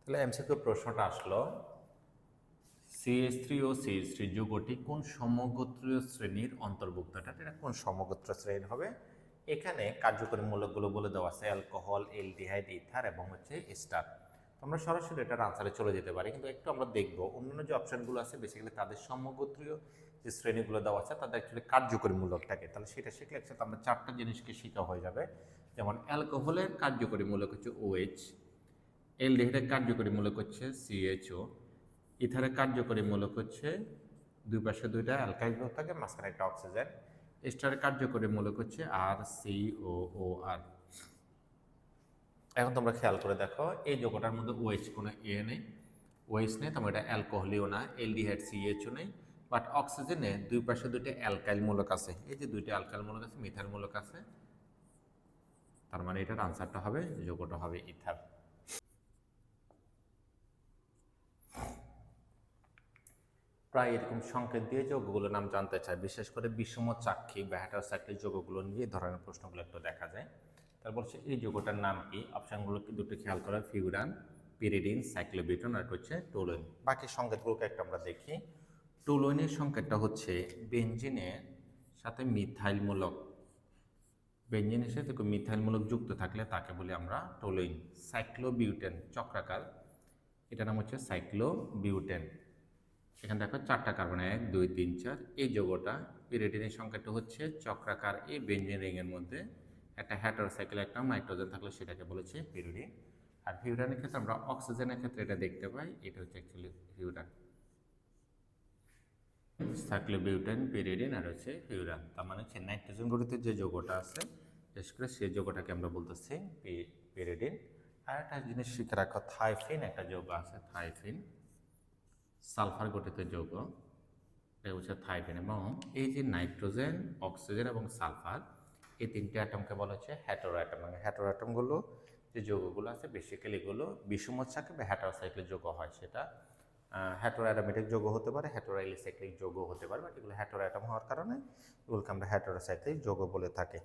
তাহলে এমসিকিউ প্রশ্নটা আসলো সিএস থ্রি ও সিএস থ্রি যুগটি কোন সমগোত্রীয় শ্রেণির অন্তর্ভুক্ত? এটা এটা কোন সমগোত্র শ্রেণির হবে? এখানে কার্যকরী মূলকগুলো বলে দেওয়া আছে, অ্যালকোহল, এলডিহাইড, ইথার এবং হচ্ছে স্টার। আমরা সরাসরি এটার আনসারে চলে যেতে পারি, কিন্তু একটু আমরা দেখব। অন্যান্য যে অপশনগুলো আছে বেসিক্যালি তাদের সমগোত্রীয় যে শ্রেণীগুলো দেওয়া আছে, তাদের অ্যাকচুয়ালি কার্যকরী মূলকটাকে। তাহলে সেটা শিখলে একসাথে আমরা চারটা জিনিসকে শেখা হয়ে যাবে। যেমন অ্যালকোহলের কার্যকরী মূলক হচ্ছে ওএইচ এলডিহাইডের কার্যকরী মূলক হচ্ছে সিএইচও ইথারের কার্যকরী মূলক হচ্ছে দুই পাশে দুইটা অ্যালকাইল গ্রুপ থাকে, মাঝখানে একটা অক্সিজেন। স্টারের কার্যকরী মূলক হচ্ছে আর সি ও ও আর এখন তোমরা খেয়াল করে দেখো, এই যৌগটার মধ্যে ওএইচ কোনো এ নেই ওএইচ নেই তোমার এটা অ্যালকোহলিও না এলডিহাইড সিএইচও নেই বাট অক্সিজেনে দুই পাশে দুইটা অ্যালকাইল মূলক আছে। এই যে দুইটা অ্যালকাইল মূলক আছে, মিথাইল মূলক আছে, তার মানে এটার আনসারটা হবে যৌগটা হবে ইথার। প্রায় এরকম সংকেত দিয়ে যৌগগুলোর নাম জানতে চায়। বিশেষ করে বিষম চাক্ষী বা হ্যাটারোসাইক্লিক যৌগগুলো নিয়ে ধরনের প্রশ্নগুলো একটু দেখা যায়। তার বলছে এই যৌগটার নাম কি? অপশানগুলো দুটো খেয়াল করা। ফিউরান পিরিডিন সাইক্লোবিটন আর হচ্ছে টোলোইন বাকি সংকেতগুলোকে একটা আমরা দেখি। টোলোইনের সংকেতটা হচ্ছে বেঞ্জিনের সাথে মিথাইলমূলক বেঞ্জিনের সাথে মিথাইলমূলক যুক্ত থাকলে তাকে বলি আমরা টোলোইন সাইক্লোবিউটেন চক্রাকার। এটার নাম হচ্ছে সাইক্লোবিউটেন এখানে দেখো চারটা কার্বন এক, দুই, তিন, চার। এই যৌগটা পিরিডিনের সংখ্যাটা হচ্ছে চক্রাকার এই বেঞ্জিন রিংয়ের মধ্যে। একটা হ্যাটারোসাইকেল একটা নাইট্রোজেন থাকলে সেটাকে বলেছে পিরিডিন আর ফিউরানের ক্ষেত্রে আমরা অক্সিজেনের ক্ষেত্রে এটা দেখতে পাই, এটা হচ্ছে অ্যাকচুয়ালি ফিউরান সাইক্লোবিউটেন পিরিডিন আর হচ্ছে ফিউরান তার মানে হচ্ছে নাইট্রোজেন গঠিত যে যৌগটা আছে, বিশেষ করে সেই যৌগটাকে আমরা বলতেছি পিরিডিন আর একটা জিনিস শিখে রাখো, থাইফিন, একটা যৌগ আছে, থাইফিন। সালফার গঠিত যৌগ, এটা হচ্ছে থাইফিন এবং এই যে নাইট্রোজেন, অক্সিজেন এবং সালফার, এই তিনটে অ্যাটমকে বলা হচ্ছে হ্যাটোরো অ্যাটম মানে হ্যাটোরো অ্যাটমগুলো যে যৌগগুলো আছে বেসিক্যালি এগুলো বিষমোচ্ছাকে বা হ্যাটারোসাইক্লিক যৌগ হয় সেটা। হ্যাটোরো অ্যারোমেটিক যৌগ হতে পারে হ্যাটোরাইলিসাইক্লিক যৌগ হতে পারে বাট এগুলো হ্যাটোরো অ্যাটম হওয়ার কারণে এগুলোকে আমরা হ্যাটোরোসাইক্লিক যৌগ বলে থাকি।